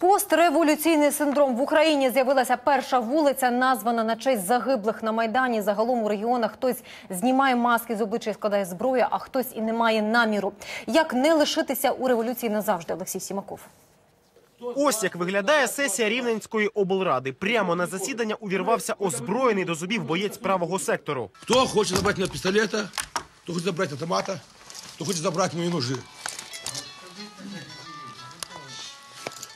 Постреволюційний синдром в Україні з'явилася перша вулиця, названа на честь загиблих на майдані. Загалом у регіонах хтось знімає маски з обличчя і складає зброю, а хтось і не має наміру. Як не лишитися у революції назавжди? Олексій Сімаков. Ось як виглядає сесія Рівненської облради. Прямо на засідання увірвався озброєний до зубів боєць правого сектору. Кто хочет забрать у меня пистолета, кто хочет забрать автомата, кто хочет забрать мои ножи.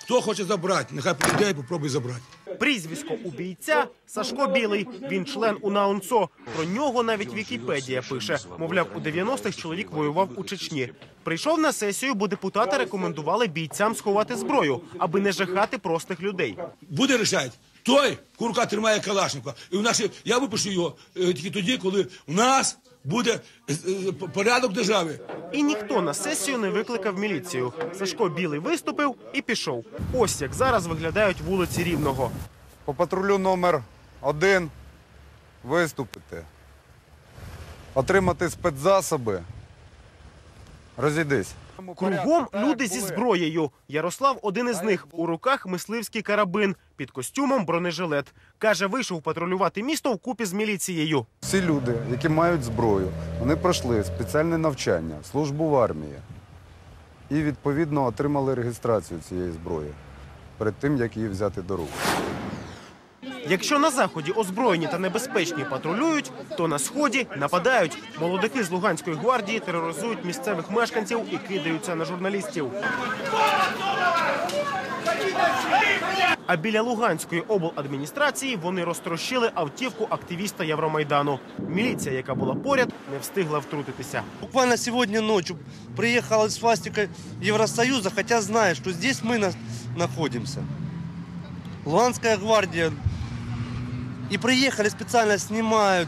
Хто хоче забрати, нехай прийде і попробуй забрати. Прізвисько у бійця Сашко Білий. Він член УНАУНЦО. Про нього навіть Вікіпедія пише. Мовляв, у 90-х чоловік воював у Чечні. Прийшов на сесію, бо депутати рекомендували бійцям сховати зброю, аби не жахати простих людей. Буде рішати той, курка тримає Калашникова. І в наші, я випишу його е, тільки тоді, коли у нас буде е, е, порядок держави. І ніхто на сесію не викликав міліцію. Сашко Білий виступив і пішов. Ось як зараз виглядають вулиці Рівного. По патрулю номер один виступити, отримати спецзасоби, розійдись. Кругом люди зі зброєю. Ярослав один із них. У руках мисливський карабин, під костюмом бронежилет. Каже, вийшов патрулювати місто вкупі з міліцією. Всі люди, які мають зброю, вони пройшли спеціальне навчання, службу в армії і відповідно отримали реєстрацію цієї зброї перед тим, як її взяти до рук. Якщо на заході озброєні та небезпечні патрулюють, то на сході нападають. Молодики з Луганської гвардії тероризують місцевих мешканців і кидаються на журналістів. А біля Луганської обладміністрації вони розтрощили автівку активіста Євромайдану. Міліція, яка була поряд, не встигла втрутитися. Буквально сегодня ночью приехала свастика Евросоюза, хотя знает, что здесь мы на- находимся. Луганская гвардия. И приехали специально снимают,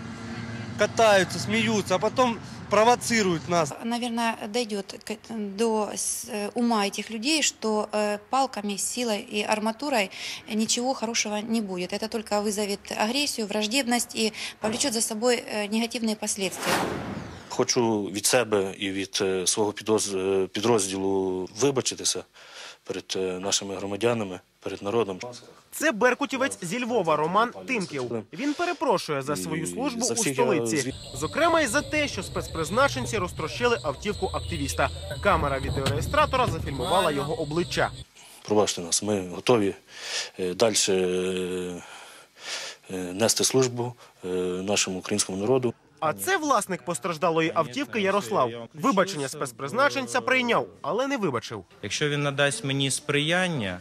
катаются, смеются, а потом провоцируют нас. наверное, дойдет к- до с- э, ума этих людей, что э, палками, силой и арматурой ничего хорошего не будет. Это только вызовет агрессию, враждебность и повлечет за собой э, негативные последствия. Хочу від себе і від е, свого підроз- е, підрозділу вибачитися перед е, нашими громадянами, перед народом. Це беркутівець зі Львова Роман Тимків. Він перепрошує за свою службу у столиці, зокрема й за те, що спецпризначенці розтрощили автівку активіста. Камера відеореєстратора зафільмувала його обличчя. Пробачте нас, ми готові далі нести службу е, нашому українському народу. А це власник постраждалої автівки Ярослав. Вибачення спецпризначенця прийняв, але не вибачив. Якщо він надасть мені сприяння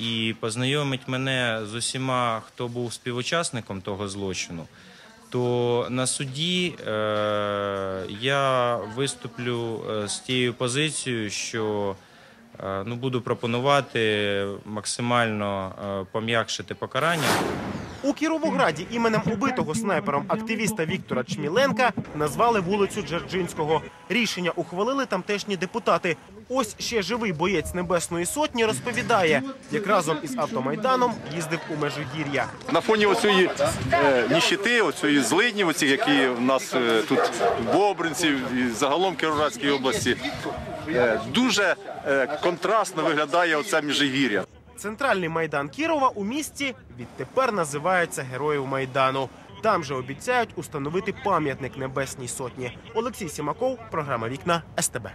і познайомить мене з усіма, хто був співучасником того злочину, то на суді е, я виступлю е, з тією позицією, що е, ну, буду пропонувати максимально е, пом'якшити покарання. У Кіровограді іменем убитого снайпером активіста Віктора Чміленка назвали вулицю Джерджинського. Рішення ухвалили тамтешні депутати. Ось ще живий боєць Небесної Сотні розповідає, як разом із автомайданом їздив у Межигір'я. На фоні оцієї е, ніщити, оцієї злидні, які в нас е, тут в Бобринці і загалом Кіровоградській області, е, дуже контрастно виглядає оце міжгір'я. Центральний майдан Кірова у місті відтепер називається Героїв Майдану. Там же обіцяють установити пам'ятник Небесній Сотні. Олексій Сімаков, програма Вікна СТБ.